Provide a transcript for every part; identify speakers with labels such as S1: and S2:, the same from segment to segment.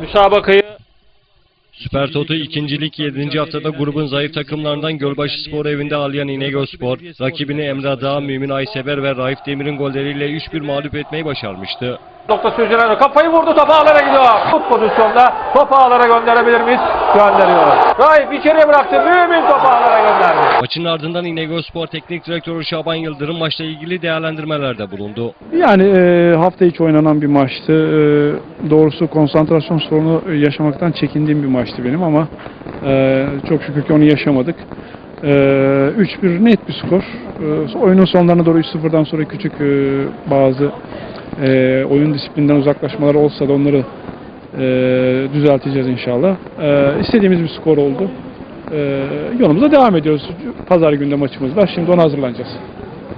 S1: müsabakayı
S2: Süper Toto 2. Lig 7. haftada grubun zayıf takımlarından Gölbaşı Spor evinde ağlayan İnegöl Spor, rakibini Emre Dağ, Mümin Aysever ve Raif Demir'in golleriyle 3-1 mağlup etmeyi başarmıştı.
S1: Nokta sürücüler kafayı vurdu top ağlara gidiyor. Bu pozisyonda top ağlara gönderebilir miyiz? Gönderiyor. Raif içeriye bıraktı. Mümin top ağlara gönderdi.
S2: Maçın ardından İnegöl Spor Teknik Direktörü Şaban Yıldırım maçla ilgili değerlendirmelerde bulundu.
S3: Yani e, hafta içi oynanan bir maçtı. E, doğrusu konsantrasyon sorunu yaşamaktan çekindiğim bir maçtı benim ama e, çok şükür ki onu yaşamadık. E, 3-1 net bir skor. E, oyunun sonlarına doğru 3-0'dan sonra küçük e, bazı e, oyun disiplinden uzaklaşmalar olsa da onları e, düzelteceğiz inşallah. E, istediğimiz bir skor oldu. E, yolumuza devam ediyoruz. Pazar günde maçımız var. Şimdi ona hazırlanacağız.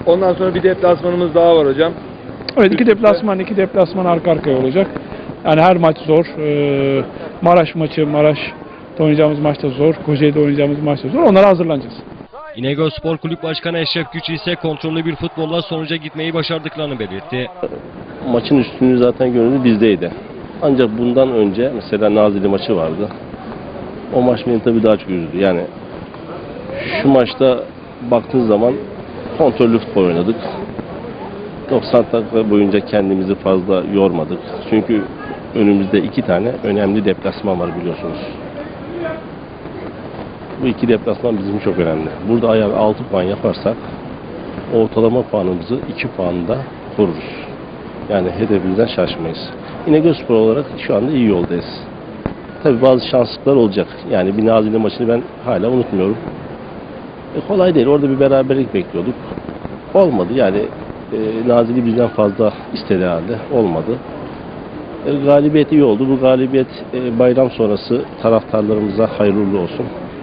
S4: Ondan sonra bir deplasmanımız daha var hocam.
S3: Evet iki deplasman, iki deplasman arka arkaya olacak. Yani her maç zor. Ee, Maraş maçı, Maraş'ta oynayacağımız maçta zor. Kocaeli'de oynayacağımız maçta zor. Onlara hazırlanacağız.
S2: İnegöl Spor Kulüp Başkanı Eşref Güç ise kontrollü bir futbolla sonuca gitmeyi başardıklarını belirtti.
S5: maçın üstünlüğü zaten gönüllü bizdeydi. Ancak bundan önce mesela Nazilli maçı vardı. O maç beni tabii daha çok üzdü. Yani şu maçta baktığın zaman kontrollü futbol oynadık. 90 dakika boyunca kendimizi fazla yormadık. Çünkü önümüzde iki tane önemli deplasman var biliyorsunuz. Bu iki deplasman bizim çok önemli. Burada eğer 6 puan yaparsak ortalama puanımızı 2 puanda koruruz. Yani hedefimizden şaşmayız. İnegöl Spor olarak şu anda iyi yoldayız. Tabii bazı şanslıklar olacak. Yani bir Nazilli maçını ben hala unutmuyorum. E, kolay değil. Orada bir beraberlik bekliyorduk. Olmadı. Yani e, Nazilli bizden fazla istedi halde. Olmadı. E, galibiyet iyi oldu. Bu galibiyet e, bayram sonrası taraftarlarımıza hayırlı olsun.